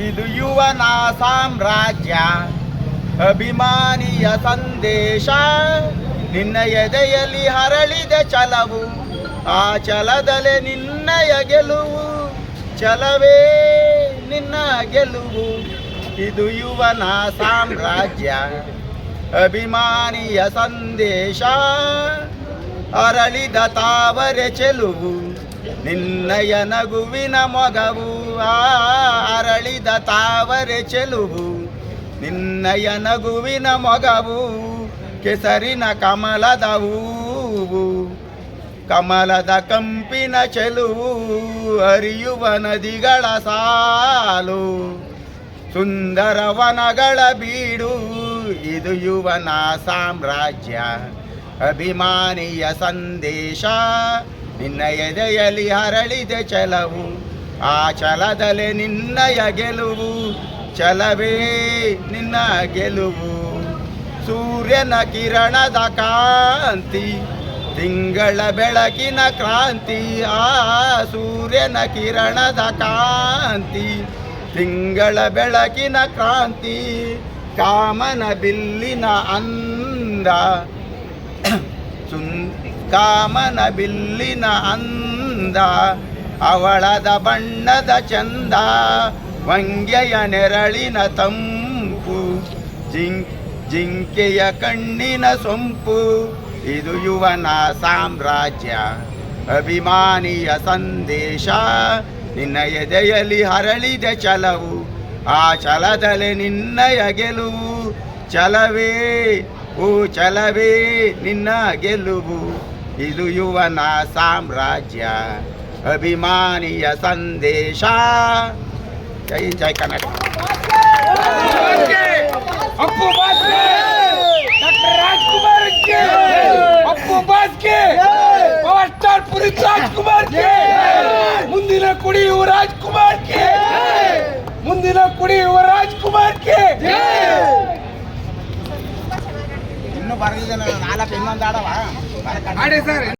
ಇದು ಯುವನ ಸಾಮ್ರಾಜ್ಯ. ಅಭಿಮಾನಿಯ ಸಂದೇಶ. ನಿನ್ನ ಎದೆಯಲ್ಲಿ ಹರಳಿದ ಆ ಚಲದಲೆ ನಿನ್ನಯ ಗೆಲುವು. ಚಲವೇ ನಿನ್ನ ಗೆಲುವು. ಇದು ಯುವನ ಸಾಮ್ರಾಜ್ಯ. ಅಭಿಮಾನಿಯ ಸಂದೇಶ. ಅರಳಿದ ತಾವರೆ ಚೆಲುವು. ನಿನ್ನಯ ನಗುವಿನ ಮೊಗವು ಅರಳಿದ ತಾವರೆ ಚೆಲುವು. ನಿನ್ನಯ ನಗುವಿನ ಮೊಗವು, ಕೆಸರಿನ ಕಮಲದ ಹೂವು. ಕಮಲದ ಕಂಪಿನ ಚೆಲುವು ಹರಿಯುವ ನದಿಗಳ ಸಾಲು. ಸುಂದರ ವನಗಳ ಬೀಡು, ಇದು ಯುವನ ಸಾಮ್ರಾಜ್ಯ. ಅಭಿಮಾನಿಯ ಸಂದೇಶ ನಿನ್ನ ಎದೆಯಲ್ಲಿ ಅರಳಿದೆ ಛಲವು, ಆ ಛಲದಲೆ ನಿನ್ನಯ ಗೆಲುವು. ಛಲವೇ ನಿನ್ನ ಗೆಲುವು. ಸೂರ್ಯನ ಕಿರಣದ ಕಾಂತಿ, ತಿಂಗಳ ಬೆಳಕಿನ ಕ್ರಾಂತಿ. ಆ ಸೂರ್ಯನ ಕಿರಣದ ಕಾಂತಿ, ತಿಂಗಳ ಬೆಳಕಿನ ಕ್ರಾಂತಿ. ಕಾಮನ ಬಿಲ್ಲಿನ ಅಂದ ಕಾಮನ ಬಿಲ್ಲಿನ ಅಂದ, ಅವಳದ ಬಣ್ಣದ ಚಂದ, ವಂಗ್ಯಯ ನೆರಳಿನ ತಂಪು, ಜಿಂ, ಜಿಂಕೆಯ ಕಣ್ಣಿನ ಸೊಂಪು, ಇದು ಯುವನ ಸಾಮ್ರಾಜ್ಯ, ಅಭಿಮಾನಿಯ ಸಂದೇಶ, ನಿನ್ನ ಎದೆಯಲ್ಲಿ ಹರಳಿದೆ ಛಲವು, ಆ ಛಲದಲೆ ನಿನ್ನಯ ಗೆಲುವು, ಛಲವೇ ಓ ಚಲವೇ ನಿನ್ನ ಗೆಲುವು ಇದು ಯುವನ ಸಾಮ್ರಾಜ್ಯ. ಅಭಿಮಾನಿಯ ಸಂದೇಶ. ಜೈ ಜೈ ಕನ್ನಡ ಅಪ್ಪು ಬಾಸ್ಕೆ ಡಾಕ್ಟರ್ ರಾಜ್ಕುಮಾರ್ ಅಪ್ಪು ಬಾಸ್ಕೆ ಪವರ್ ಸ್ಟಾರ್ ಪುನೀತ್ ರಾಜ್ಕುಮಾರ್ ಮುಂದಿನ ಕುಡಿಯುವ ರಾಜ್ಕುಮಾರ್ ಮುಂದಿನ ಕುಡಿ ಬರಲಿಲ್ಲ ನಾಲ್ಕು ಇನ್ನೊಂದು ಸರ್.